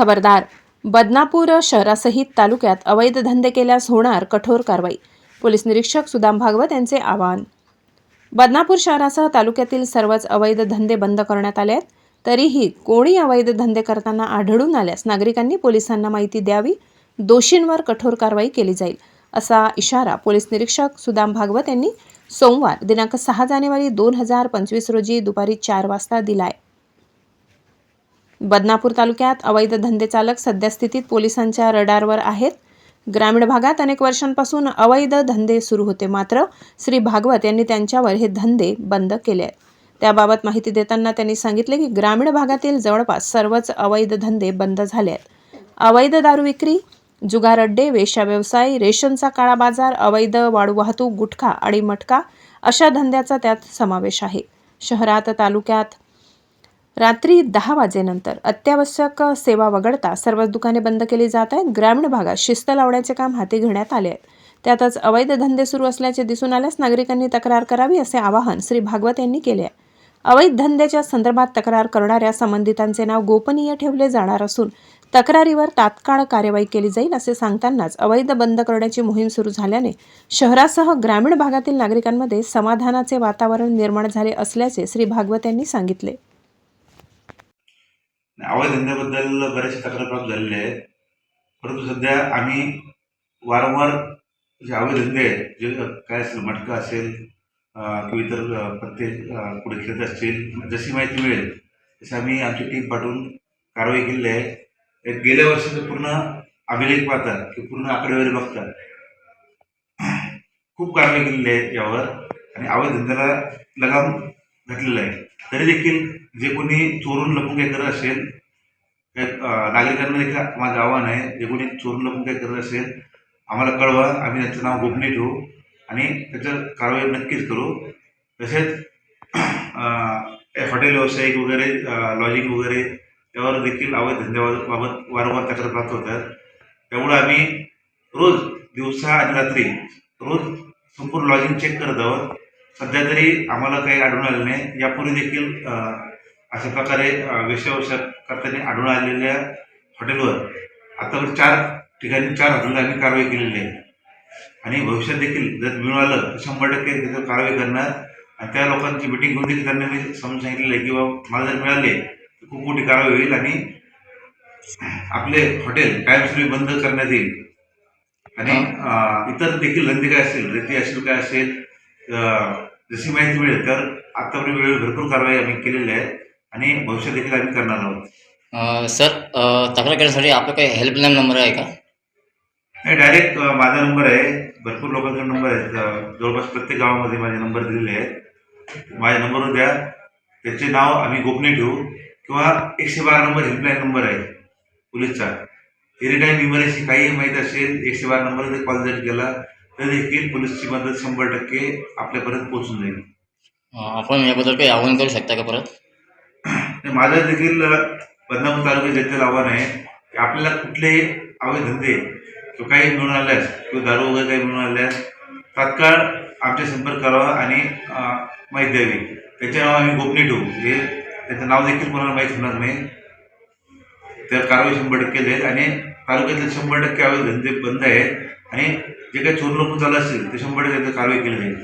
खबरदार. बदनापूर शहरासहित तालुक्यात अवैध धंदे केल्यास होणार कठोर कारवाई. पोलीस निरीक्षक सुदाम भागवत यांचे आवाहन. बदनापूर शहरासह तालुक्यातील सर्वच अवैध धंदे बंद करण्यात आले आहेत. तरीही कोणी अवैध धंदे करताना आढळून आल्यास नागरिकांनी पोलिसांना माहिती द्यावी. दोषींवर कठोर कारवाई केली जाईल असा इशारा पोलीस निरीक्षक सुदाम भागवत यांनी सोमवार दिनांक सहा जानेवारी दोन हजार पंचवीस रोजी दुपारी चार वाजता दिलाय. बदनापूर तालुक्यात अवैध धंदे चालक सद्यस्थितीत पोलिसांच्या रडारवर आहेत. ग्रामीण भागात अनेक वर्षांपासून अवैध धंदे सुरू होते. मात्र श्री भागवत यांनी त्यांच्यावर हे धंदे बंद केले आहेत. त्याबाबत माहिती देताना त्यांनी सांगितले की ग्रामीण भागातील जवळपास सर्वच अवैध धंदे बंद झाले आहेत. अवैध दारू विक्री जुगार अड्डे वेशा व्यवसाय रेशनचा काळा बाजार अवैध वाळू वाहतूक गुटखा आणि मटका अशा धंद्याचा त्यात समावेश आहे. शहरात तालुक्यात रात्री दहा वाजेनंतर अत्यावश्यक सेवा वगळता सर्वच दुकाने बंद केली जात आहेत. ग्रामीण भागात शिस्त लावण्याचे काम हाती घेण्यात आले आहेत. त्यातच अवैध धंदे सुरू असल्याचे दिसून आल्यास नागरिकांनी तक्रार करावी असे आवाहन श्री भागवत यांनी केले आहे. अवैध धंद्याच्या संदर्भात तक्रार करणाऱ्या संबंधितांचे नाव गोपनीय ठेवले जाणार असून तक्रारीवर तात्काळ कार्यवाही केली जाईल असे सांगतानाच अवैध बंद करण्याची मोहीम सुरू झाल्याने शहरासह ग्रामीण भागातील नागरिकांमध्ये समाधानाचे वातावरण निर्माण झाले असल्याचे श्री भागवत यांनी सांगितले. अवैध धंद्याबद्दल बऱ्याचशा तक्रार प्राप्त झालेल्या आहेत. परंतु सध्या आम्ही वारंवार जे अवैध धंदे आहेत जे काय असेल मटका असेल किंवा इतर प्रत्येक पुढे खेळत असतील जशी माहिती मिळेल तशी आम्ही आमची टीम पाठवून कारवाई केलेली आहे. एक गेल्या वर्षाचं पूर्ण अभिलेख पाहतात की पूर्ण आकडेवारी बघतात खूप कारवाई केलेली आहे यावर आणि अवैध धंद्याला लगाम घातलेला आहे. तरी देखील जे कोणी चोरून लपून काही करत असेल नागरिकांना देखील माझं आव्हान आहे जे कोणी चोरून लपून काही करत असेल आम्हाला कळवा आम्ही त्याचं नाव गोपनीय ठेवू आणि त्याचं कारवाई नक्कीच करू. तसेच हॉटेल व्यावसायिक वगैरे लॉजिंग वगैरे त्यावर देखील अवैध धंद्याबाबत वारंवार तक्रार प्राप्त होतात. त्यामुळं आम्ही रोज दिवसा आणि रात्री रोज संपूर्ण लॉजिंग चेक करत आहोत. सध्या तरी आम्हाला काही आढळून आलं नाही. यापूर्वी देखील अशा प्रकारे अं, वेश्यावशा करताना आढळून आलेल्या हॉटेलवर आतापर्यंत चार ठिकाणी चार हॉटेलला आम्ही कारवाई केलेली आहे. आणि भविष्यात देखील जर मिळालं तर शंभर टक्के त्याच्यावर कारवाई करणार. आणि त्या लोकांची मिटिंग घेऊन देखील त्यांना मी समजून सांगितलेलं आहे की बाबा मला जर मिळाले तर खूप मोठी कारवाई होईल आणि आपले हॉटेल कायमस्वरूपी बंद करण्यात येईल. आणि इतर देखील धंदे काय असेल रेती असेल काय असेल जशी माहिती मिळेल तर आत्तापर्यंत वेळेवर भरपूर कारवाई आम्ही केलेली आहे. आणि भविष्यात देखील आम्ही करणार आहोत. सर तक्रार करण्यासाठी आपला काही हेल्पलाईन नंबर आहे का? नाही डायरेक्ट माझा नंबर आहे. भरपूर लोकांचे नंबर आहेत अं, जवळपास प्रत्येक गावामध्ये माझे नंबर दिलेले आहेत. माझ्या नंबरवर द्या. त्याचे नाव आम्ही गोपनीय ठेवू. किंवा एकशे बारा नंबर हेल्पलाईन नंबर आहे पोलीसचा. एनी टाईम इमर्जन्सी काही माहीत असेल एकशे बारा नंबर कॉल जरी केला तर देखील पोलीसची मदत शंभर टक्के आपल्यापर्यंत पोहोचून जाईल. आपण याबद्दल काही आवाहन करू शकता का परत? माझं देखील बदनापूर तालुक्यात देखील आव्हान आहे की आपल्याला कुठलेही अवैध धंदे तो काही मिळून आल्यास किंवा दारू वगैरे काही मिळून आल्यास तात्काळ आमच्या संपर्क करावा आणि माहिती द्यावी. त्याचे नाव आम्ही गोपनीय ठेवू. हे त्याचं नाव देखील कोणाला माहीत होणार नाही. तर कारवाई शंभर टक्के जाईल आणि तालुक्यातील शंभर टक्के अवैध धंदे बंद आहेत. आणि जे काही चोर लोक चालू असतील ते शंभर टक्के कारवाई केली जाईल.